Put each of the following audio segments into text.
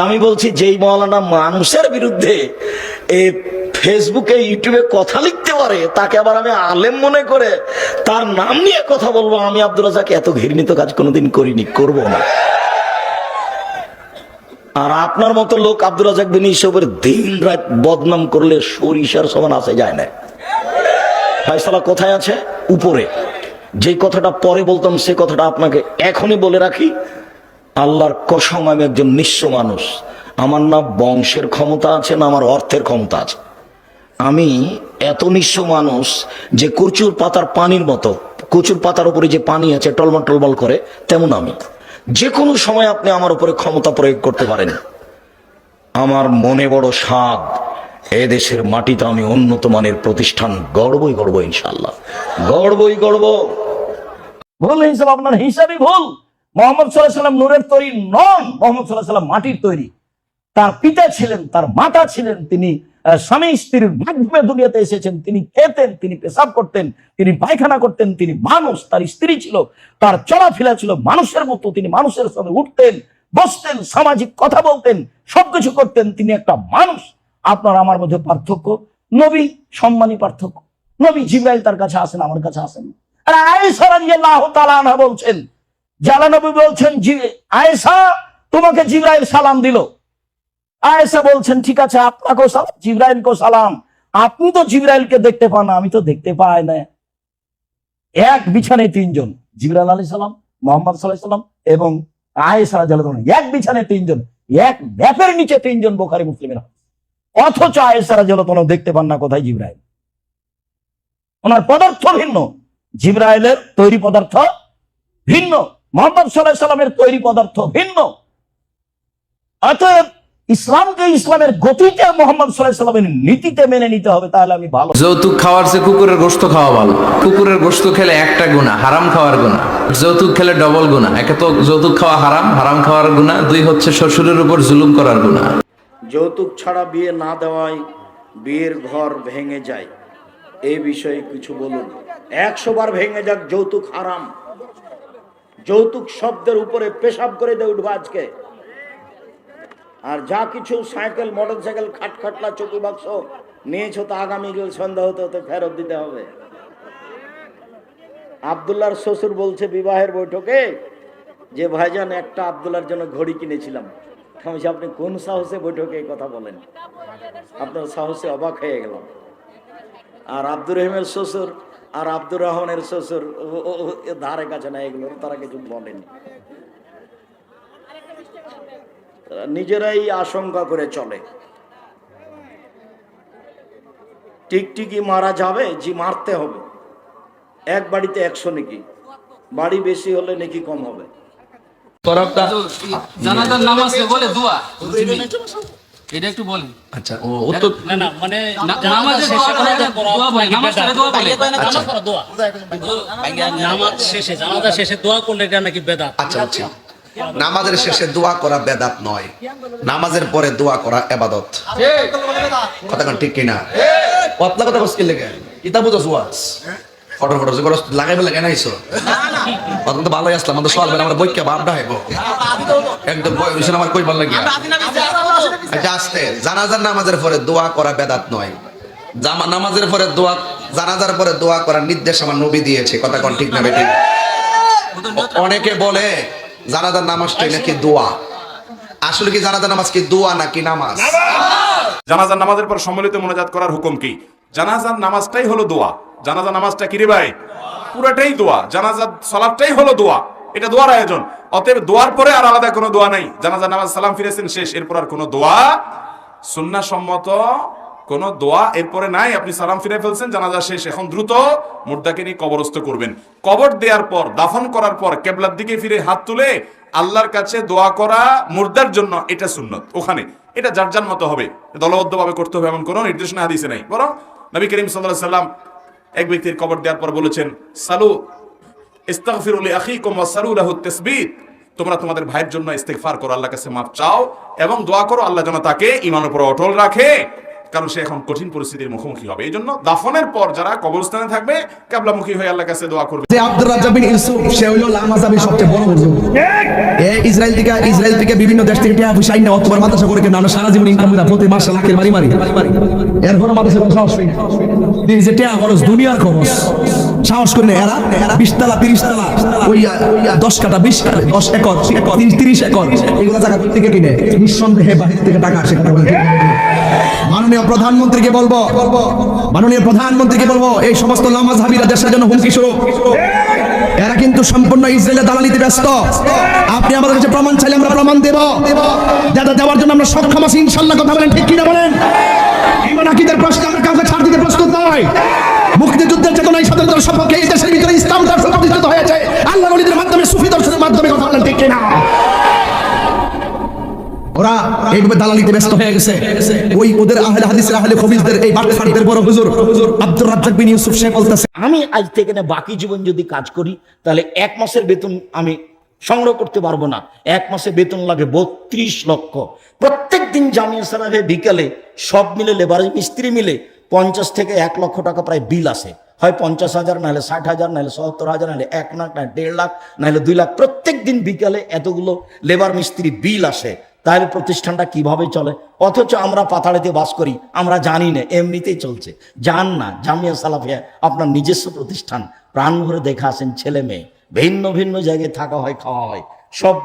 আমি বলছি, যেই মৌলানা মানুষের বিরুদ্ধে এ ফেসবুকে, ইউটিউবে কথা লিখতে পারে, তাকে আবার আমি আলেম মনে করে তার নাম নিয়ে কথা বলব, আমি আব্দুল রাজাক এত ঘৃণিত কাজ কোনোদিন করিনি, করব না। আর আপনার মতো লোক আব্দুল রাজাক বিন ইসবের দিন রাত বদনাম করলে সরিষার সমান আসে যায় না। ফয়সালা কোথায় আছে? উপরে। যে কথাটা পরে বলতাম, সে কথাটা আপনাকে এখনই বলে রাখি। আল্লাহর কসম, আমি একজন নিঃস্ব মানুষ। আমার না বংশের ক্ষমতা আছে, না আমার অর্থের ক্ষমতা আছে। আমি এত নিঃস্ব মানুষ যে কচুর পাতার পানির মতো, কচুর পাতার উপরে যে পানি আছে, টলমল টলমল করে, তেমন আমি। যে কোনো সময় আপনি আমার উপরে ক্ষমতা প্রয়োগ করতে পারেন। আমার মনে বড় স্বাদ, এ দেশের মাটিতে আমি উন্নত মানের প্রতিষ্ঠান গড়বই গড়ব ইনশাল্লাহ গড়বই গড়ব। ভুল হিসাব আপনার হিসাবই ভুল। মোহাম্মদ সাল্লাহ সাল্লাম নূরের তৈরি নন, মোহাম্মদ সাল্লাহ সাল্লাম মাটির তৈরি। তার পিতা ছিলেন, তার মাতা ছিলেন, তিনি স্বামী স্ত্রীর মাধ্যমে দুনিয়াতে এসেছেন, তিনি খেতেন, তিনি পেশাব করতেন, তিনি পায়খানা করতেন, তিনি মানুষ, তার স্ত্রী ছিল, তার চলাফেরা ছিল মানুষের মতো, তিনি মানুষের সঙ্গে উঠতেন, বসতেন, সামাজিক কথা বলতেন, সবকিছু করতেন, তিনি একটা মানুষ। আপনার আমার মধ্যে পার্থক্য? নবী সম্মানী পার্থক্য। নবী জিব্রাইল তার কাছে আসেন, আমার কাছে আসেন। আর আয়েশা রাদিয়াল্লাহু বলছেন জালা নবী বলছেন আয়েশা, তোমাকে জিব্রাইল সালাম দিল। আয়েশা বলছেন, ঠিক আছে, আপনাকেও সালাম, জিব্রাইলকেও সালাম। আপনি তো জিব্রাইলকে দেখতে পান আমি তো দেখতে পাই না। এক বিছানায় তিনজন, জিব্রাইল আলী সালাম, মোহাম্মদ সাল্লাহ সাল্লাম এবং রাদিয়াল্লাহু তাআলা এক বিছানে তিনজন, এক ব্যাপের নিচে তিনজন বোখারি মুসলিমের। অথচ রাদিয়াল্লাহু তাআলা দেখতে পান না কোথায় জিব্রাইল। ওনার পদার্থ ভিন্ন, জিব্রাইলের তৈরি পদার্থ ভিন্ন। মোহাম্মদ সাল্লাহ সাল্লামের তৈরি পদার্থ ভিন্ন। অতএব ইসলামকে ইসলামের গতিতে মোহাম্মদ সাল্লাহ সাল্লামের নীতিতে মেনে নিতে হবে তাহলে আমি ভালো। যৌতুক খাওয়ার চেয়ে কুকুরের গোস্ত খাওয়া ভালো। কুকুরের গোস্ত খেলে একটা গুণা হারাম খাওয়ার গুণা যৌতুক খেলে ডবল গুণা একে তো যৌতুক খাওয়া হারাম হারাম খাওয়ার গুণা দুই হচ্ছে শ্বশুরের উপর জুলুম করার গুণা যৌতুক ছাড়া বিয়ে না দেওয়ায় বিয়ের ঘর ভেঙে যায়। এই বিষয়ে কিছু বলুন। একশো বার ভেঙে যাক যৌতুক হারাম। যৌতুক শব্দের উপরে পেশাব করে দিয়ে উঠবো আজকে। আর যা কিছু সাইকেল মোটর সাইকেল খাট খাটলা, চকি বাক্স নিয়েছো তা আগামী সন্ধ্যা হতে হতে ফেরত দিতে হবে। আবদুল্লাহর শ্বশুর বলছে বিবাহের বৈঠকে যে, ভাইজান, একটা আবদুল্লার জন্য ঘড়ি কিনেছিলাম। আপনি কোন সাহসে বৈঠকে এই কথা বলেন? আপনার সাহসে অবাক হয়ে গেলাম। আর আব্দুর রহিমের শ্বশুর আর আব্দুর রহমানের শ্বশুর ধারে কাছে না এগুলো তারা কিছু বলেনি। নিজেরাই আশঙ্কা করে চলে। টিকটিকি মারা যাবে জি মারতে হবে। এক বাড়িতে একশো নাকি বাড়ি বেশি হলে নাকি কম হবে। জানাজার নামাজকে বলে দোয়া। এটা একটু বলেন। আচ্ছা ও উত্তর না না মানে নামাজের দোয়া বলে নামাজ পড়ে দোয়া। বলে নামাজ শেষে জানাজা শেষে দোয়া করলে এটা নাকি বেদাত? আচ্ছা আচ্ছা। নামাজের শেষে দোয়া করা বেদাত নয়। নামাজের পরে দোয়া করা এবাদত। কথা কোন ঠিক কিনা? পতলা কথা বসকে লেগে? ইতা বুঝো সুয়াস ফটো ফটো যে করস লাগাই ফেলে কেন আইছো? তখন তো ভালোই আসলাম আমাদের সকাল বেলা আমরা বইকে ভাবটা হইব একদম বই আমার কই ভালো লাগিয়া। আচ্ছা আস্তে। জানাজার নামাজের পরে দোয়া করা বেদাত নয়। জামা নামাজের পরে দোয়া জানাজার পরে দোয়া করার নির্দেশ আমার নবী দিয়েছে। কথা কোন ঠিক না বেঠিক অনেকে বলে, জানাজার নামাজটাই নাকি দোয়া। আসলে কি জানাজার নামাজ কি দোয়া নাকি নামাজ? জানাজার নামাজের পর সম্মিলিত মোনাজাত করার হুকুম কি? জানাজার নামাজটাই হলো দোয়া। জানাজার নামাজটা কি রে ভাই? পুরাটাই দোয়া। জানাজার সালাদটাই হলো দোয়া। এটা দোয়ার আয়োজন। অতএব দোয়ার পরে আর আলাদা কোনো দোয়া নাই। জানাজার নামাজ, সালাম ফিরেছেন, শেষ। এরপর আর কোনো দোয়া সুন্নাহ সম্মত কোন দোয়া এরপরে নাই। আপনি সালাম ফিরে ফেলছেন, জানাজা শেষ। এখন দ্রুত মুর্দাকে নিয়ে কবরস্থ করবেন। কবর দেওয়ার পর, দাফন করার পর, কেবলার দিকে ফিরে হাত তুলে আল্লাহর কাছে দোয়া করা মুর্দার জন্য এটা সুন্নত। ওখানে। এটা যার যার মতো হবে। দলবদ্ধভাবে করতে হবে এমন কোনো নির্দেশনা হাদিসে নাই। বরং নবী করিম সাল্লাহ সাল্লাম এক ব্যক্তির কবর দেওয়ার পর বলেছেন, সালু ইস্তাগফিরু লিআখিকুম ওয়া সালু লাহু তাসবিত তোমরা তোমাদের ভাইয়ের জন্য ইস্তেগফার করো, আল্লাহর কাছে মাফ চাও এবং দোয়া করো, আল্লাহ যেন তাকে ইমান উপর অটল রাখে। কারণ সে এখন কঠিন পরিস্থিতির মুখোমুখি হবে। এই জন্য দাফনের পর যারা কবরস্থানে থাকবে কেবলামুখী হয়ে আল্লাহর কাছে দোয়া করবে। আব্দুর রাজ্জাক বিন ইউসুফ, সে হইল লামাজাবি সবচেয়ে বড় এ ইসরায়েল থেকে ইসরায়েল থেকে বিভিন্ন দেশ থেকে টিয়া আইনা অতবার মাদ্রাসা করে কেন? সারা জীবন ইনকাম করে প্রতি মাসে লাখের মারি মারি। এরপর মাদ্রাসা সাহস না। এই যে টিয়া খরচ, দুনিয়ার খরচ। সাহস করে এরা তিরিশ ওই দশ কাটা বিশ কাটা দশ একর, তিরিশ একর। এগুলো জায়গা থেকে কিনে? নিঃসন্দেহে বাহির থেকে টাকা আসে। মাননীয় প্রধানমন্ত্রীকে বলব, মাননীয় প্রধানমন্ত্রীকে বলব, এই সমস্ত নামাজ হাবিরা দেশের জন্য হুমকি স্বরূপ। এরা কিন্তু সম্পূর্ণ ইসরায়েলের দালালিতে ব্যস্ত। আপনি আমাদের কাছে প্রমাণ চাইলে আমরা প্রমাণ দেব। যাতে দেওয়ার জন্য আমরা সক্ষম আছি ইনশাল্লাহ কথা বলেন, ঠিক কিনা বলেন? ইমান আকিদের প্রশ্নে আমরা কাউকে ছাড় দিতে প্রস্তুত নয়। মুক্তিযুদ্ধের চেতনায় স্বাধীনতার সপক্ষে এই দেশের ভিতরে ইসলাম দর্শন প্রতিষ্ঠিত হয়েছে। আল্লাহ মাধ্যমে, সুফি দর্শনের মাধ্যমে কথা বলেন, ঠিক কিনা? ওরা এইভাবে দালালিতে ব্যস্ত হয়ে গেছে। ওই ওদের আহলে হাদিসের আহলে খবিজদের, এই বাটফারদের বড় হুজুর আব্দুর রাজ্জাক বিন ইউসুফ শেখ বলতেছে, আমি আজ থেকে না বাকি জীবন যদি কাজ করি, তাহলে এক মাসের বেতন আমি সংগ্রহ করতে পারব না। এক মাসে বেতন লাগে বত্রিশ লক্ষ। প্রত্যেক দিন জামিয়া সালাহে বিকালে সব মিলে লেবার মিস্ত্রি মিলে পঞ্চাশ থেকে এক লক্ষ টাকা প্রায় বিল আসে। হয় পঞ্চাশ হাজার, নাহলে ষাট হাজার, নাহলে সত্তর হাজার, নাহলে এক লাখ না দেড় লাখ, নাহলে দুই লাখ। প্রত্যেক দিন বিকালে এতগুলো লেবার মিস্ত্রি বিল আসে। তাহলে প্রতিষ্ঠানটা কীভাবে চলে? অথচ আমরা পাতাড়িতে বাস করি, আমরা জানি না, এমনিতেই চলছে। জান না, জামিয়া সালাফিয়া, আপনার নিজস্ব প্রতিষ্ঠান। প্রাণ ভরে দেখা আসেন ছেলে মেয়ে। ভিন্ন ভিন্ন জায়গায় থাকা হয়, খাওয়া হয়। সব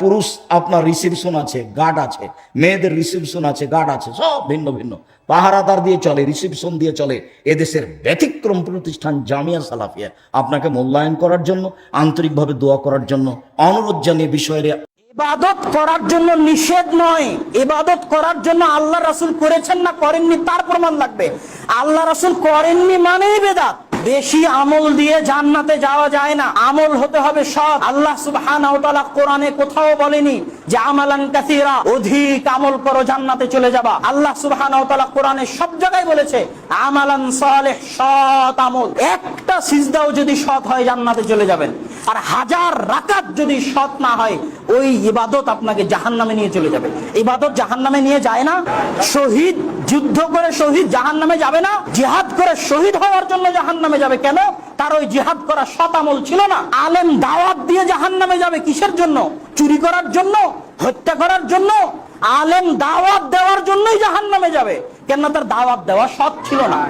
পুরুষ আপনার রিসিপশন আছে গার্ড আছে। মেয়েদের রিসিপশন আছে গার্ড আছে, সব ভিন্ন ভিন্ন। পাহারাদার দিয়ে চলে রিসিপশন দিয়ে চলে। এদেশের ব্যতিক্রম প্রতিষ্ঠান জামিয়া সালাফিয়া। আপনাকে মূল্যায়ন করার জন্য, আন্তরিকভাবে দোয়া করার জন্য অনুরোধ জানিয়ে বিষয়ের ইবাদত করার জন্য নিষেধ নয়। ইবাদত করার জন্য আল্লাহ রাসূল করেছেন না, করেননি, তার প্রমাণ লাগবে। আল্লাহ রাসূল করেননি মানেই বেদাত। বেশি আমল দিয়ে জান্নাতে যাওয়া যায় না। আমল হতে হবে সব আল্লাহ তাআলা কোরআনে কোথাও বলেনি যে আমালান কাসীরা, অধিক আমল করো, জান্নাতে চলে যাবা। আল্লাহ সুবহানাহু ওয়া কোরআনে সব জায়গায় বলেছে, আমালান সালেহ, সৎ আমল। একটা সিজদাও যদি সৎ হয়, জান্নাতে চলে যাবেন। আর হাজার রাকাত যদি সৎ না হয়, ওই ইবাদত আপনাকে জাহান্নামে নিয়ে চলে যাবে। ইবাদত জাহান্নামে নিয়ে যায় না। শহীদ, যুদ্ধ করে শহীদ জাহান্নামে যাবে না। জিহাদ করে শহীদ হওয়ার জন্য জাহান্নামে যাবে কেন? তার ওই জিহাদ করা আমল ছিল না। আলেম দাওয়াত দিয়ে জাহান্নামে যাবে কিসের জন্য? চুরি করার জন্য? হত্যা করার জন্য? আলেম দাওয়াত দেওয়ার জন্যই জাহান্নামে যাবে। কেন তার দাওয়াত দেওয়া সৎ ছিল না।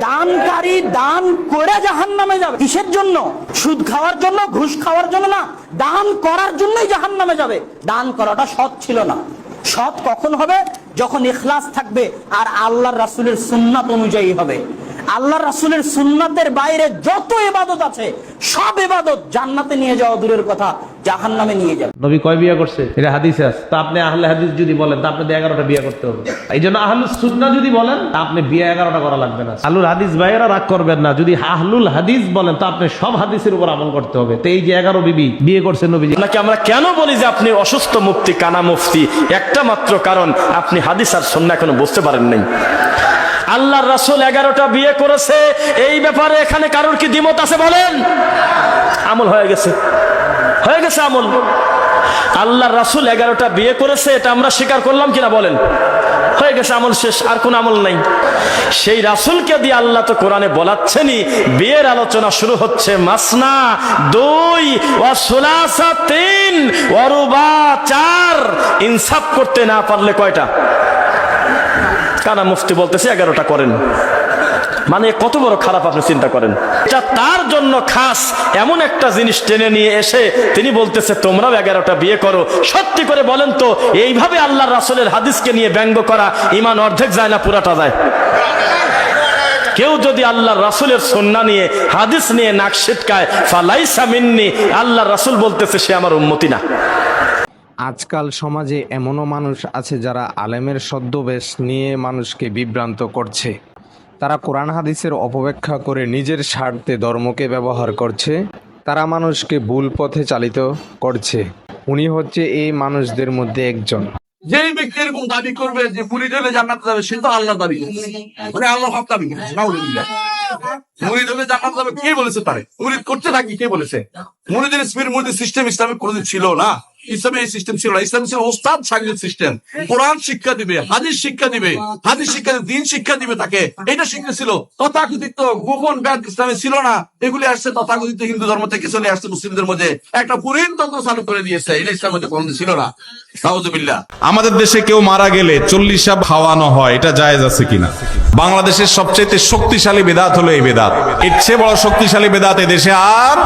দানকারী দান করে জাহান নামে যাবে। কিসের জন্য? সুদ খাওয়ার জন্য, ঘুষ খাওয়ার জন্য না। দান করার জন্যই জাহান নামে যাবে। দান করাটা সৎ ছিল না। সৎ কখন হবে? যখন ইখলাস থাকবে আর আল্লাহর রাসুলের সুন্নাত অনুযায়ী হবে। আল্লাহ রাসূলের সুন্নাতের বাইরে যত এবাদত আছে, সব এবাদত জান্নাতে নিয়ে যাওয়া দূরের কথা। জাহান্নামে নিয়ে যাবে। নবী কয় বিয়ে করছে? এটা হাদিসে আছে। তা আপনি আহলে হাদিস যদি বলেন তা আপনাদের এগারোটা বিয়ে করতে হবে। এই জন্য আহলুল সুন্না যদি বলেন তা আপনি বিয়ে এগারোটা করা লাগবে না। আহলুল হাদিস ভাইয়েরা রাগ করবেন না। যদি আহলুল হাদিস বলেন তা আপনি সব হাদিসের উপর আমল করতে হবে। তো এই যে এগারো বিবি বিয়ে করছে নবীজি। আপনাকে আমরা কেন বলি যে আপনি অসুস্থ মুক্তি কানা মুফতি? একটা মাত্র কারণ আপনি হাদিস আর সন্না এখনও বুঝতে পারেন নাই। আল্লাহর রাসুল এগারোটা বিয়ে করেছে। এই ব্যাপারে এখানে কারোর কি দ্বিমত আছে বলেন? আমল হয়ে গেছে। হয়ে গেছে আমল। আল্লাহর রাসূল এগারোটা বিয়ে করেছে, এটা আমরা স্বীকার করলাম কিনা বলেন? হয়ে গেছে আমল শেষ, আর কোন আমল নাই। সেই রাসূলকে দিয়ে আল্লাহ তো কোরআনে বলাচ্ছেনই, বিয়ের আলোচনা শুরু হচ্ছে মাসনা দুই তিন চার। ইনসাফ করতে না পারলে কয়টা? কানা মুফতি বলতেছে এগারোটা করেন। মানে কত বড় খারাপ আপনি চিন্তা করেন? এটা তার জন্য খাস এমন একটা জিনিস টেনে নিয়ে এসে তিনি বলতেছে, তোমরাও এগারোটা বিয়ে করো। সত্যি করে বলেন তো, এইভাবে আল্লাহ রাসূলের হাদিসকে নিয়ে ব্যঙ্গ করা ইমান অর্ধেক যায় না, পুরাটা যায়। কেউ যদি আল্লাহ রাসূলের সন্না নিয়ে, হাদিস নিয়ে নাক ছিটকায়, ফালাইসা মিন্নি আল্লাহ রাসূল বলতেছে, সে আমার উন্মতি না। আজকাল সমাজে এমনও মানুষ আছে যারা আলেমের সদ্যবেশ নিয়ে মানুষকে বিভ্রান্ত করছে। তারা কোরআন হাদিসের অপব্যাখ্যা করে নিজের স্বার্থে ধর্মকে ব্যবহার করছে, তারা মানুষকে ভুল পথে চালিত করছে। উনি হচ্ছে এই মানুষদের মধ্যে একজন। যেই ব্যক্তি এরকম দাবি করবে যে মুরিদ হলে জান্নাত যাবে, সে তো আল্লাহ দাবি। মানে আল্লাহ হক দাবি জান্নাত যাবে, কে বলেছে তারে? মুরিদ করছে নাকি কে বলেছে? মুরিদের স্পিরিট মুরিদের সিস্টেম ইসলামে কোনোদিন ছিল না। ইসলামে এই সিস্টেম ছিল না। ইসলাম ছিল ওস্তাদ শাগির সিস্টেম কোরআন শিক্ষা দিবে, হাদিস শিক্ষা দিবে, হাদিস শিক্ষা দিন শিক্ষা দিবে তাকে। এটা শিক্ষা ছিল। তথাকথিত গোপন ব্যাদ ইসলামে ছিল না। এগুলি আসছে তথাকথিত হিন্দু ধর্ম থেকে চলে আসছে মুসলিমদের মধ্যে। একটা পুরীন তন্ত্র চালু করে দিয়েছে। এটা ইসলামের মধ্যে কোনদিন ছিল না। আমাদের দেশে কেউ মারা গেলে চল্লিশ সাপ খাওয়ানো হয়, এটা জায়েজ আছে কিনা? বাংলাদেশের সবচেয়ে শক্তিশালী বেদাত হলো এই বেদাত। এর চেয়ে বড় শক্তিশালী বেদাত দেশে আর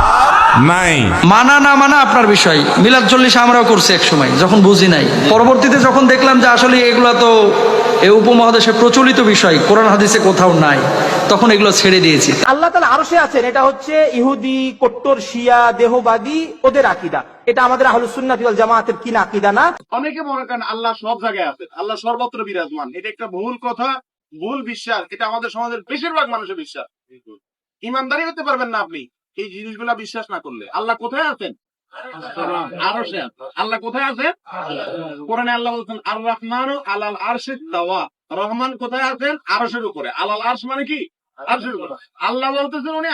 নাই। মানা না মানা আপনার বিষয়। মিলাদ চল্লিশ আমরাও করছি এক সময় যখন বুঝি নাই। পরবর্তীতে যখন দেখলাম যে আসলে এগুলা তো এই উপমহাদেশে প্রচলিত বিষয় কোরআন হাদিসে কোথাও নাই তখন এগুলো ছেড়ে দিয়েছি। আল্লাহ তালা আরশে আছেন এটা হচ্ছে ইহুদি কট্টর শিয়া দেহবাদী ওদের আকিদা। এটা আমাদের আহলুসুন্নাতি ওয়াল জামাতের কিনা আকিদা না? অনেকে মনে করেন আল্লাহ সব জায়গায় আছে আল্লাহ সর্বত্র বিরাজমান। এটা একটা ভুল কথা ভুল বিশ্বাস। এটা আমাদের সমাজের বেশিরভাগ মানুষের বিশ্বাস। ইমানদারি হতে পারবেন না আপনি। এই জিনিসগুলা বিশ্বাস না করলে। আল্লাহ কোথায় আছেন। আল্লাহ কোথায় আছেন কোরআনে আল্লাহ বলছেন আর রহমান আলাল আরশে দাওয়া রহমান কোথায় আছেন? আলাল আরশ মানে কি? আল্লাহ বলতেছেন উনি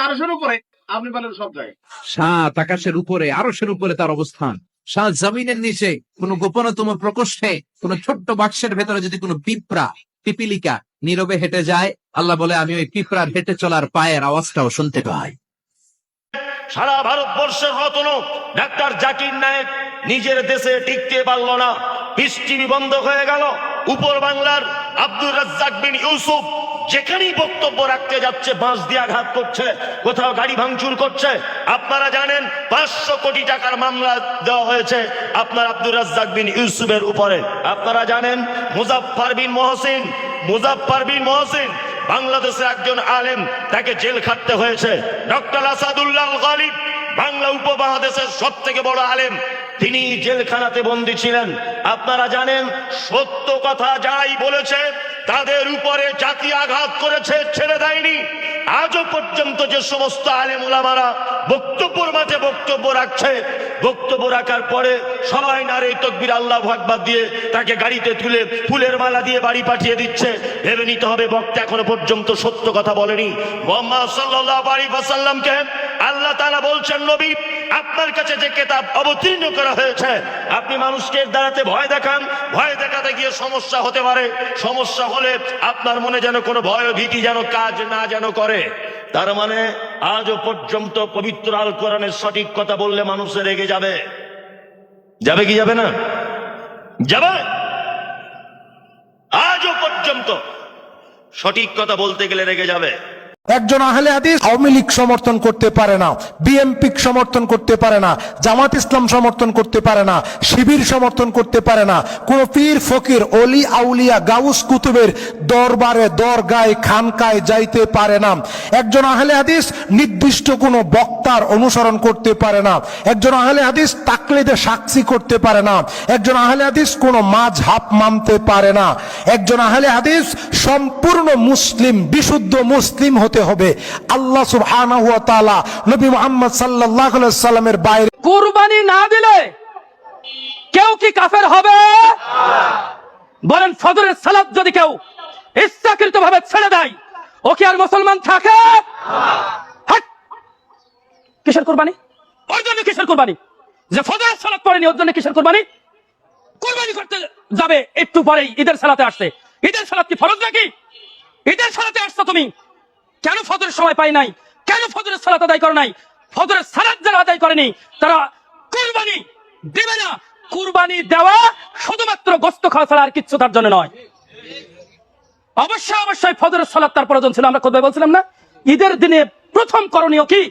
আপনি বলেন সব জায়গায়। আকাশের উপরে, আরশের উপরে তার অবস্থান। সাত জমিনের নিচে, কোন গোপনতম প্রকোষ্ঠে, কোন ছোট্ট বাক্সের ভেতরে যদি কোনো পিঁপড়া, পিপিলিকা নীরবে হেঁটে যায়, আল্লাহ বলে, আমি ওই পিঁপড়ার হেঁটে চলার পায়ের আওয়াজটাও শুনতে পাই। সারা ভারতবর্ষের রতন ডাক্তার জাকির নায়েক নিজের দেশে টিকতে পারল না। টিভি বন্ধ হয়ে গেল। উপর বাংলার আব্দুর রাজ্জাক বিন ইউসুফ যেখানেই বক্তব্য রাখতে যাচ্ছে, বাঁশ দিয়ে আঘাত করছে, কোথাও গাড়ি ভাঙচুর করছে। আপনারা জানেন, পাঁচশো কোটি টাকার মামলা দেওয়া হয়েছে আপনার আব্দুর রাজ্জাক বিন ইউসুফের উপরে। আপনারা জানেন, মুজাফফর বিন মহসিন, মুজাফফর বিন মহসিন বাংলাদেশের একজন আলেম তাকে জেল খাটতে হয়েছে। ডক্টর আসাদুল্লাহ গালিব, বাংলা উপমহাদেশের সব থেকে বড় আলেম, তিনি জেলখানাতে বন্দী ছিলেন। আপনারা জানেন, সত্য কথা যাই বলেছে, তাদের উপরে জাতি আঘাত করেছে, ছেড়ে দেয়নি। আজও পর্যন্ত যে সমস্ত আলেম বক্তব্যর মাঝে বক্তব্য রাখছে, বক্তব্য রাখার পরে সবাই নারে তকবির আল্লাহ ভাগবাদ দিয়ে তাকে গাড়িতে তুলে ফুলের মালা দিয়ে বাড়ি পাঠিয়ে দিচ্ছে। ভেবে নিতে হবে বক্তা এখনও পর্যন্ত সত্য কথা বলেনি। মোহাম্মদ সাল্লাহ আলী সাল্লামকে আল্লাহ তালা বলছেন, নবী আপনার কাছে যে কেতাব অবতীর্ণ করা হয়েছে, আপনি মানুষকে দ্বারাতে ভয় দেখান। ভয় দেখাতে গিয়ে সমস্যা হতে পারে। সমস্যা হলে আপনার মনে যেন কোনো ভয় ভীতি যেন কাজ না যেন করে। তার মানে আজও পর্যন্ত পবিত্র আল কোরআনের সঠিক কথা বললে মানুষের রেগে যাবে। যাবে কি যাবে না? যাবে। আজও পর্যন্ত সঠিক কথা বলতে গেলে রেগে যাবে। একজন আহলে হাদিস আওয়ামী লীগ সমর্থন করতে পারে না, বিএনপি সমর্থন করতে পারে না, জামাত ইসলাম সমর্থন করতে পারে না, শিবির সমর্থন করতে পারে না, কোন পীর, ফকির, অলি, আউলিয়া, গাউস কুতুবের দরবারে, দরগায়, খানকায় যাইতে পারে না। একজন আহলে হাদিস নির্দিষ্ট কোনো বক্তার অনুসরণ করতে পারে না। একজন আহলে হাদিস তাকলিদে সাক্ষী করতে পারে না। একজন আহলে হাদিস কোনো মাঝ হাপ মানতে পারে না। একজন আহলে হাদিস সম্পূর্ণ মুসলিম, বিশুদ্ধ মুসলিম হতে হবে। আল্লাহ সুবহানাহু ওয়া তাআলা নবী মুহাম্মদ সাল্লাল্লাহু আলাইহি সাল্লামের বাইরে কুরবানি না দিলে কেউ কি কাফের হবে? বলেন, ফজরের সালাত যদি কেউ ইচ্ছাকৃত ভাবে ছেড়ে দেয়, ও কি আর মুসলমান থাকে? হাট! কিসের কোরবানি? ওর জন্য কিসের কোরবানি? যে ফজরের সালাত পড়েনি, ওর জন্য কিসের কোরবানি? কোরবানি করতে যাবে একটু পরেই, ঈদের সালাতে আসছে ঈদের সালাত কি ফরজ নাকি? ঈদের সালাতে আসছো তুমি। কেন ফজরের সময় পাই নাই? কেন ফজরের সালাত আদায় করে নাই? ফজরের সালাত যারা আদায় করেনি, তারা কুরবানি দেবে না। কুরবানি দেওয়া শুধুমাত্র গোস্ত খাওয়া ছাড়া আর কিচ্ছু তার জন্য নয়। অবশ্যই অবশ্যই ফজরের সালাত তার প্রয়োজন ছিল। আমরা কোথায় বলছিলাম না? ঈদের দিনে প্রথম করণীয় কি?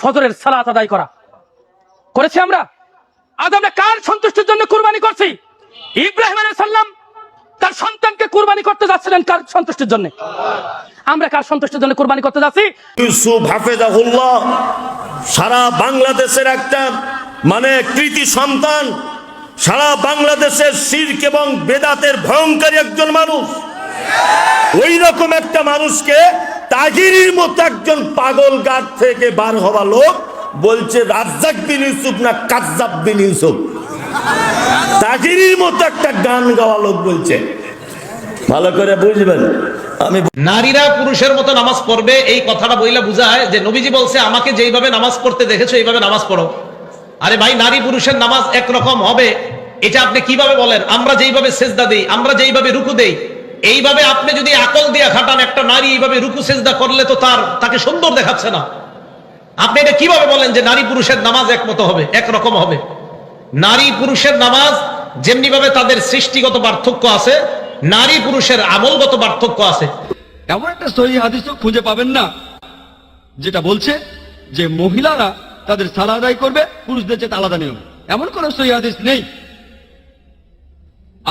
ফজরের সালাত আদায় করা। করেছি আমরা? আজ আমরা কার সন্তুষ্টির জন্য কুরবানি করছি? ইব্রাহিম আলাইহিস সালাম তার সন্তানকে কুরবানি করতে যাচ্ছিলেন কার সন্তুষ্টির জন্য? আমরা কার সন্তুষ্টির জন্য কুরবানি করতে যাচ্ছি? সারা বাংলাদেশের একটা মানে কৃতি সন্তান, সারা বাংলাদেশের শির্ক এবং বেদাতের ভয়ঙ্করী একজন মানুষ। ওই রকম একটা মানুষকে তাগিরির মতো একজন পাগল গাছ থেকে বার হওয়া লোক বলছে, রাজ্জাক বিন ইউসুফ না কাজ্জাব বিন ইউসুফ? তাগিরির মতো একটা গান গাওয়া লোক বলছে। ভালো করে বুঝবেন। আমি নারীরা পুরুষের মতো নামাজ পড়বে, এই কথাটা বইলে বোঝায় যে নবীজি বলছে, আমাকে যেইভাবে নামাজ পড়তে দেখেছ, এইভাবে নামাজ পড়ো। আরে ভাই, নারী পুরুষের নামাজ একরকম হবে? এটা আপনি কীভাবে বলেন? আমরা যেইভাবে সেজদা দেই, আমরা যেইভাবে রুকু দেই, এইভাবে আপনি যদি আকল দিয়া খাটান একটা নারী এইভাবে রুকু সেজদা করলে তো তার, তাকে সুন্দর দেখাচ্ছে না। আপনি এটা কীভাবে বলেন যে নারী পুরুষের নামাজ একমত হবে, একরকম হবে? নারী পুরুষের নামাজ যেমনি ভাবে তাদের সৃষ্টিগত পার্থক্য আছে, নারী পুরুষের আমলগত পার্থক্য আছে। এমন একটা সহি হাদিসও খুঁজে পাবেন না, যেটা বলছে যে মহিলারা তাদের সালা আদায় করবে, পুরুষদের চেয়ে আলাদা নিয়ম। এমন কোন সহি হাদিস নেই।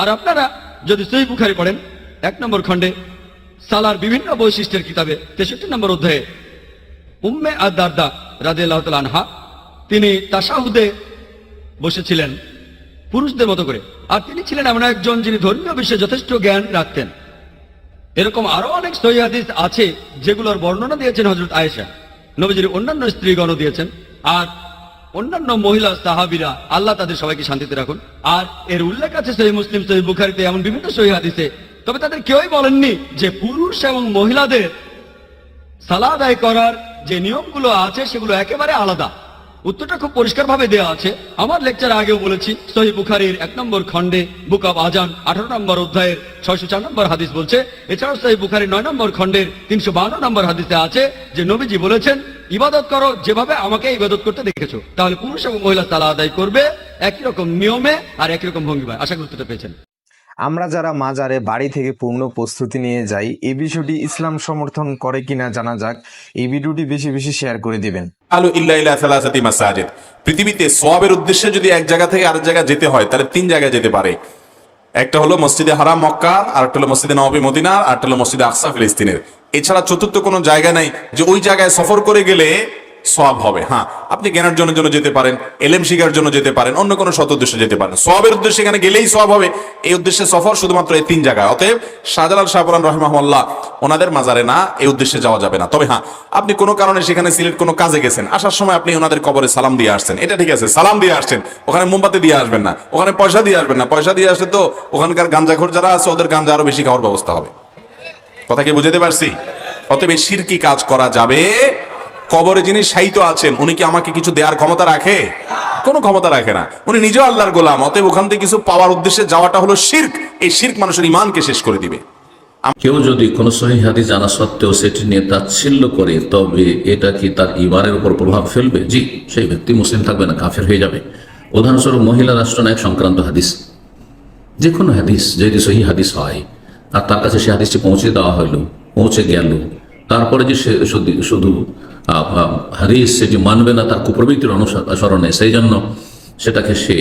আর আপনারা যদি সহি বুখারি পড়েন, এক নম্বর খণ্ডে, সালার বিভিন্ন বৈশিষ্ট্যের কিতাবে, তেষট্টি নম্বর অধ্যায়ে, উম্মে আর দারদা রাজে আনহা, তিনি তাসাহুদে বসেছিলেন। পুরুষদের মতো করে। আর তিনি ছিলেন এমন একজন যিনি ধর্মীয় বিষয়ে যথেষ্ট জ্ঞান রাখতেন। এরকম আরও অনেক সহি হাদিস আছে যেগুলোর বর্ণনা দিয়েছেন হজরত আয়েশা। নবীজির অন্যান্য স্ত্রীগণও দিয়েছেন। আর অন্যান্য মহিলা সাহাবিরা, আল্লাহ তাদের সবাইকে শান্তিতে রাখুন। আর এর উল্লেখ আছে সহি মুসলিম, সহি বুখারিতে এমন বিভিন্ন সহি হাদিসে। তবে তাদের কেউই বলেননি যে পুরুষ এবং মহিলাদের সালা আদায় করার যে নিয়মগুলো আছে সেগুলো একেবারে আলাদা। উত্তরটা খুব পরিষ্কার ভাবে দেওয়া আছে। আমার লেকচার আগেও বলেছি, সহি বুখারির এক নম্বর খণ্ডে বুক অব আজান আঠারো নম্বর অধ্যায়ের ছয়শো চার নম্বর হাদিস বলছে, এছাড়াও সহি বুখারির নয় নম্বর খণ্ডের তিনশো বান্ন নম্বর হাদিসে আছে যে, নবীজি বলেছেন, ইবাদত করো যেভাবে আমাকে ইবাদত করতে দেখেছ, তাহলে পুরুষ এবং মহিলা তালা আদায় করবে, একই রকম নিয়মে আর একই রকম ভঙ্গিমায়। আশা করি উত্তরটা পেয়েছেন। আমরা যারা মাজারে বাড়ি থেকে পূর্ণ প্রস্তুতি নিয়ে যাই এই বিষয়টি ইসলাম সমর্থন করে কিনা জানা যাক। এই ভিডিওটি বেশি বেশি শেয়ার করে দিবেন। আলু ইল্লা ইলা সালাসাতি মাসাজিদ। পৃথিবীতে সওয়াবের উদ্দেশ্যে যদি এক জায়গা থেকে আরেক জায়গা যেতে হয়, তাহলে তিন জায়গায় যেতে পারে। একটা হলো মসজিদে হারাম মক্কা আর একটা হলো মসজিদে নবী মদিনা আর একটা হলো মসজিদে আকসা ফিলিস্তিনের। এছাড়া চতুর্থ কোনো জায়গা নাই যে ওই জায়গায় সফর করে গেলে সওয়াব হবে হ্যাঁ। আপনি জ্ঞানের জন্য জন্য যেতে পারেন, এলেম শিকার জন্য যেতে পারেন, অন্য কোনো সৎ উদ্দেশ্যে যেতে পারেন। সবের উদ্দেশ্যে এখানে গেলেই সব হবে। এই উদ্দেশ্যে সফর শুধুমাত্র এই তিন জায়গায়, অতএব শাহজালাল শাহপুরান রহমাল্লাহ ওনাদের মাজারে না, এই উদ্দেশ্যে যাওয়া যাবে না। তবে হ্যাঁ আপনি কোনো কারণে সেখানে সিলেট কোনো কাজে গেছেন, আসার সময় আপনি ওনাদের কবরে সালাম দিয়ে আসছেন। এটা ঠিক আছে, সালাম দিয়ে আসছেন। ওখানে মোমবাতি দিয়ে আসবেন না, ওখানে পয়সা দিয়ে আসবেন না। পয়সা দিয়ে আসলে তো ওখানকার গাঞ্জাখোর যারা আছে, ওদের গাঞ্জা আরও বেশি খাওয়ার ব্যবস্থা হবে। কথা কি বুঝতে পারছি? অতএব শিরকি কাজ করা যাবে কবরে যিনি সাহিত্য আছেন, উনি কি আমাকে কিছু দেওয়ার ক্ষমতা রাখে? কোনো ক্ষমতা রাখে না। উনি নিজেও আল্লাহর গোলাম, অতএব ওখান থেকে কিছু পাওয়ার উদ্দেশ্যে যাওয়াটা হলো শির্ক। এই শির্ক মানুষের ইমানকে শেষ করে দিবে। কেউ যদি কোনো সহি হাদিস জানা সত্ত্বেও সেটি নিয়ে তাচ্ছিল্য করে, তবে এটা কি তার ইমানের উপর প্রভাব ফেলবে? জি, সেই ব্যক্তি মুসলিম থাকবে না, কাফের হয়ে যাবে। উদাহরণস্বরূপ মহিলা রাষ্ট্রনায়ক সংক্রান্ত হাদিস। যে কোনো হাদিস, যদি সহি হাদিস হয়, আর তার কাছে সে হাদিসটি পৌঁছে দেওয়া হলো, পৌঁছে গেল, তারপরে যে সে শুধু- হাদিস সেটি মানবে না তার কুপ্রবৃত্তির অনুসরণে সেই জন্য সেটাকে সে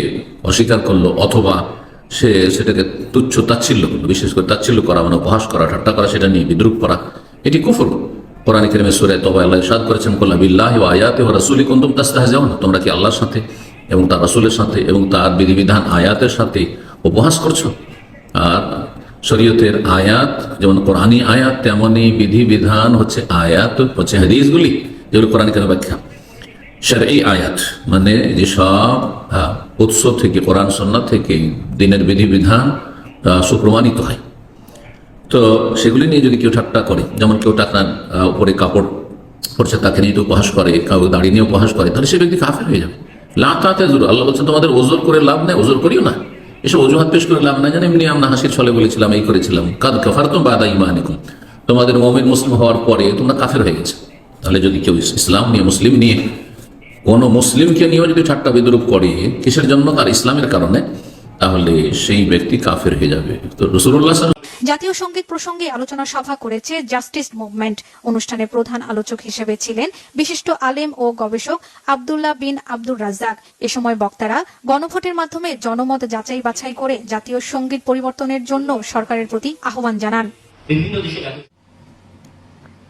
অস্বীকার করল অথবা সে সেটাকে তুচ্ছ তাচ্ছিল্য করল, বিশেষ করে তাচ্ছিল্য করা মানে উপহাস করা, ঠাট্টা করা, সেটা নিয়ে বিদ্রুপ করা। এটি কুফর। কোরআন কেরিমে সুরে তবে আল্লাহ ইরশাদ করেছেন, কল্লা বিল্লাহ আয়াতে ও রাসূলি কুনতুম তাস্তাহজিউন, তোমরা কি আল্লাহর সাথে এবং তার রাসূলের সাথে এবং তার বিধিবিধান আয়াতের সাথে উপহাস করছ? আর শরীয়তের আয়াত যেমন কোরআনী আয়াত তেমনই বিধিবিধান হচ্ছে আয়াত হচ্ছে হাদিসগুলি যেগুলো কোরআন কেন ব্যাখ্যা। এই আয়াত মানে যেসব উৎস থেকে কোরআন সন্না থেকে দিনের বিধিবিধান সুপ্রমাণিত হয়। তো সেগুলি নিয়ে যদি কেউ ঠাট্টা করে যেমন কেউ টাকনার আহ, উপরে কাপড় পড়ছে তাকে নিয়ে উপহাস করে কাউ দাঁড়িয়ে নিয়ে উপহাস করে তাহলে সে ব্যক্তি কাফের হয়ে যাবে। লাভ তাতে জোর আল্লাহ বলছেন তোমাদের ওজোর করে লাভ নেই ওজোর করিও না। এসব অজুহাত পেশ করলাম, না জানি, এমনি আমরা হাসির ছলে বলেছিলাম, এই করেছিলাম। কাদ কাফার তো বাদা ইমানিকুম তোমাদের মমিন মুসলিম হওয়ার পরে তোমরা কাফের হয়ে গেছে। তাহলে যদি কেউ ইসলাম নিয়ে, মুসলিম নিয়ে কোনো মুসলিমকে নিয়েও যদি ঠাট্টা বিদ্রুপ করে, কিসের জন্য? তার ইসলামের কারণে। তাহলে সেই ব্যক্তি কাফের হয়ে যাবে। তো রসুল্লাহ জাতীয় সংগীত প্রসঙ্গে আলোচনা সভা করেছে জাস্টিস মুভমেন্ট অনুষ্ঠানে প্রধান আলোচক হিসেবে ছিলেন বিশিষ্ট আলেম ও গবেষক আব্দুল্লাহ বিন আব্দুর রাজ্জাক। এ সময় বক্তারা গণভোটের মাধ্যমে জনমত যাচাই বাছাই করে জাতীয় সংগীত পরিবর্তনের জন্য সরকারের প্রতি আহ্বান জানান।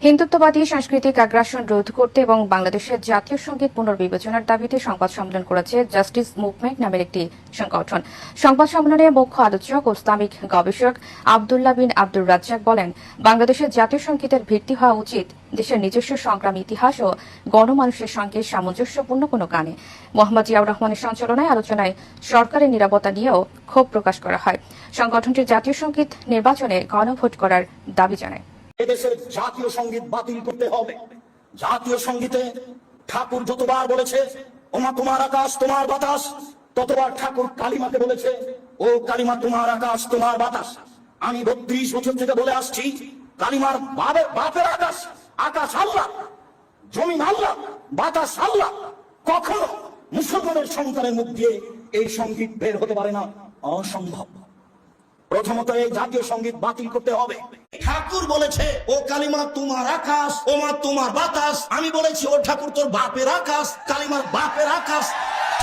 হিন্দুত্ববাদী সাংস্কৃতিক আগ্রাসন রোধ করতে এবং বাংলাদেশের জাতীয় সংগীত পুনর্বিবেচনার দাবিতে সংবাদ সম্মেলন করেছে জাস্টিস মুভমেন্ট নামের একটি সংগঠন। সংবাদ সম্মেলনে মুখ্য আলোচক ইসলামিক গবেষক আবদুল্লাহ বিন আব্দুর রাজ্জাক বলেন, বাংলাদেশের জাতীয় সঙ্গীতের ভিত্তি হওয়া উচিত দেশের নিজস্ব সংগ্রাম, ইতিহাস ও গণমানুষের সঙ্গে সামঞ্জস্যপূর্ণ কোনো গানে মোহাম্মদ জিয়াউর রহমানের সঞ্চালনায় আলোচনায় সরকারের নিরাপত্তা নিয়েও ক্ষোভ প্রকাশ করা হয়। সংগঠনটির জাতীয় সংগীত নির্বাচনে গণভোট করার দাবি জানায়। এদেশের জাতীয় সংগীত বাতিল করতে হবে। জাতীয় সঙ্গীতে ঠাকুর যতবার বলেছে, ওমা তোমার আকাশ, তোমার বাতাস, ততবার ঠাকুর কালিমাকে বলেছে, ও কালিমা তোমার আকাশ, তোমার বাতাস। আমি বত্রিশ বছর থেকে বলে আসছি, কালিমার বাপের বাপের আকাশ আকাশ আল্লাহ, জমিন আল্লাহ, বাতাস আল্লাহ। কখনো মুসলমানের সন্তানের মুখ দিয়ে এই সংগীত বের হতে পারে না। অসম্ভব। প্রথমত এই জাতীয় সংগীত বাতিল করতে হবে। ঠাকুর বলেছে ও কালিমা তোমার আকাশ ও মা তোমার বাতাস। আমি বলেছি ও ঠাকুর তোর বাপের আকাশ কালিমার বাপের আকাশ।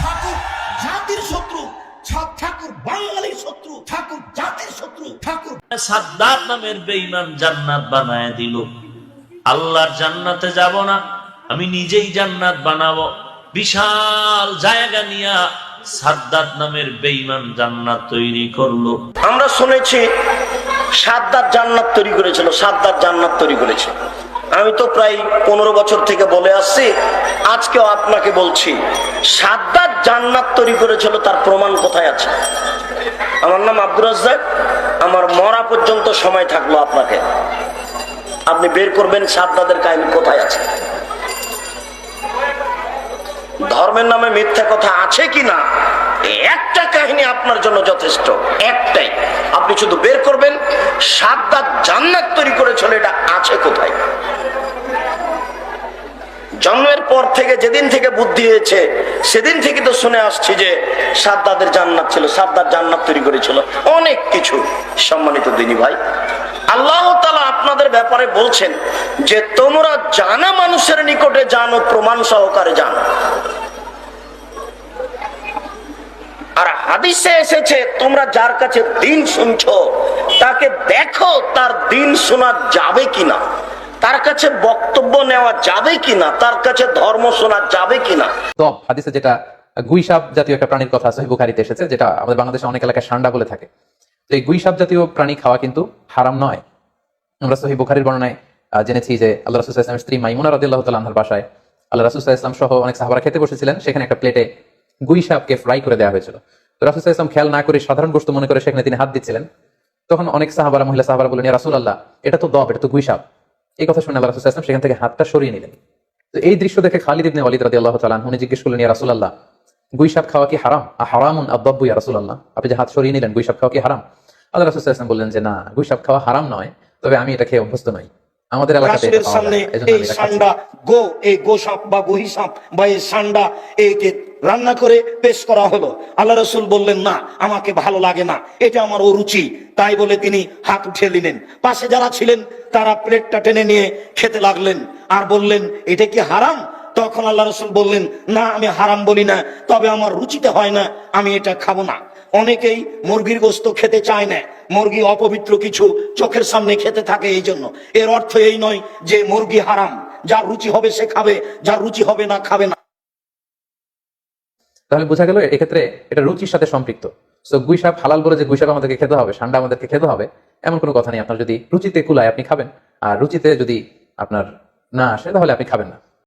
ঠাকুর জাতির শত্রু ঠাকুর বাঙালির শত্রু ঠাকুর জাতির শত্রু ঠাকুর সাদ্দাত নামের বেঈমান জান্নাত বানায় দিল। আল্লাহর জান্নাতে যাব না আমি নিজেই জান্নাত বানাবো। বিশাল জায়গা নিয়া সাদ্দাত নামের জান্নাত তৈরি করল। আমরা শুনেছি সাদ্দার জান্নাত তৈরি করেছিল সাদ্দার জান্নাত তৈরি করেছে। আমি তো প্রায় পনেরো বছর থেকে বলে আসছি, আজকেও আপনাকে বলছি সাদ্দার জান্নাত তৈরি করেছিল, তার প্রমাণ কোথায় আছে? আমার নাম আব্দুর রাজ্জাক, আমার মরা পর্যন্ত সময় থাকল আপনাকে। আপনি বের করবেন সাদ্দাদের কাহিনী কোথায় আছে? ধর্মের নামে মিথ্যা কথা আছে কি না একটা কাহিনী আপনার জন্য যথেষ্ট। একটাই, আপনি শুধু বের করবেন সাতটা জান্নাত তৈরি করেছিল, এটা আছে কোথায়? জন্মের পর থেকে, যেদিন থেকে বুদ্ধি হয়েছে, সেদিন থেকে তো শুনে আসছি যে সাদ্দাদের জান্নাত ছিল সাদ্দার জান্নাত তৈরি করেছিল। অনেক কিছু সম্মানিত দিনী ভাই। আল্লাহ আপনাদের ব্যাপারে বলছেন যে তোমরা জানা মানুষের নিকটে জানো, প্রমাণ সহকারে জানো। আর হাদিসে এসেছে, তোমরা যার কাছে দিন শুনছো, তাকে দেখো, তার দিন শোনা যাবে কিনা, তার কাছে বক্তব্য নেওয়া যাবে কিনা, তার কাছে ধর্ম শোনা যাবে কিনা। তো এই গুইসাপ জাতীয় প্রাণী খাওয়া কিন্তু হারাম নয়। আমরা সহি বুখারির বর্ণনায় জেনেছি যে আল্লাহ রাসুল ইসলামের স্ত্রী মাইমুনা রাদিল্লাহ তাল্লাহার বাসায় আল্লাহ রাসুল ইসলাম সহ অনেক সাহাবারা খেতে বসেছিলেন, সেখানে একটা প্লেটে গুইসাপকে ফ্রাই করে দেওয়া হয়েছিল। তো রাসুল ইসলাম খেয়াল না করে সাধারণ বস্তু মনে করে সেখানে তিনি হাত দিচ্ছিলেন। তখন অনেক সাহাবারা, মহিলা সাহাবারা বলেন রাসুল আল্লাহ এটা তো দব, এটা তো গুইসাপ এই কথা শুনে আল্লাহ রাসুল ইসলাম সেখান থেকে হাতটা সরিয়ে নিলেন। তো এই দৃশ্য দেখে খালিদ ইবনে ওয়ালিদ রাদিয়াল্লাহু তাআলা উনি জিজ্ঞেস করলেন, ইয়া রাসূলুল্লাহ গুইসাপ খাওয়া কি হারাম? আ হারামুন আদাব্বু ইয়া রাসূলুল্লাহ। আপনি যে হাত সরিয়ে নিলেন গুইসাপ খাওয়া কি হারাম? আল্লাহ রাসূল ওয়াসাল্লাম বললেন যে না গুইসাপ খাওয়া হারাম নয় তবে আমি এটা খেয়ে অভ্যস্ত নই। আমাদের এলাকাতে এটা রাসূলের পাওয়া সামনে এই আমি এটা খাচ্ছি। সান্ডা গো এই গো সাপ বা গহি সাপ বা এই সান্ডা একে রান্না করে পেশ করা হলো। আল্লাহ রসুল বললেন না আমাকে ভালো লাগে না এটা আমার অরুচি। তাই বলে তিনি হাত উঠিয়ে নিলেন। পাশে যারা ছিলেন তারা প্লেটটা টেনে নিয়ে খেতে লাগলেন আর বললেন এটা কি হারাম? তখন আল্লাহ রসুল বললেন, না, আমি হারাম বলি না, তবে আমার রুচিতে হয় না, আমি এটা খাব না। অনেকেই মুরগির গোস্ত খেতে চায় না, মুরগি অপবিত্র কিছু চোখের সামনে খেতে থাকে এই জন্য। এর অর্থ এই নয় যে মুরগি হারাম, যার রুচি হবে সে খাবে, যার রুচি হবে না, খাবে না। তাহলে বোঝা গেল এক্ষেত্রে এটা রুচির সাথে সম্পৃক্ত। সো গুইসাপ হালাল বলে যে গুইসাপ আমাদেরকে খেতে হবে, সান্ডা আমাদেরকে খেতে হবে, এমন কোনো কথা নেই। আপনার যদি রুচিতে কুলায় আপনি খাবেন, আর রুচিতে যদি আপনার না আসে, তাহলে আপনি খাবেন না।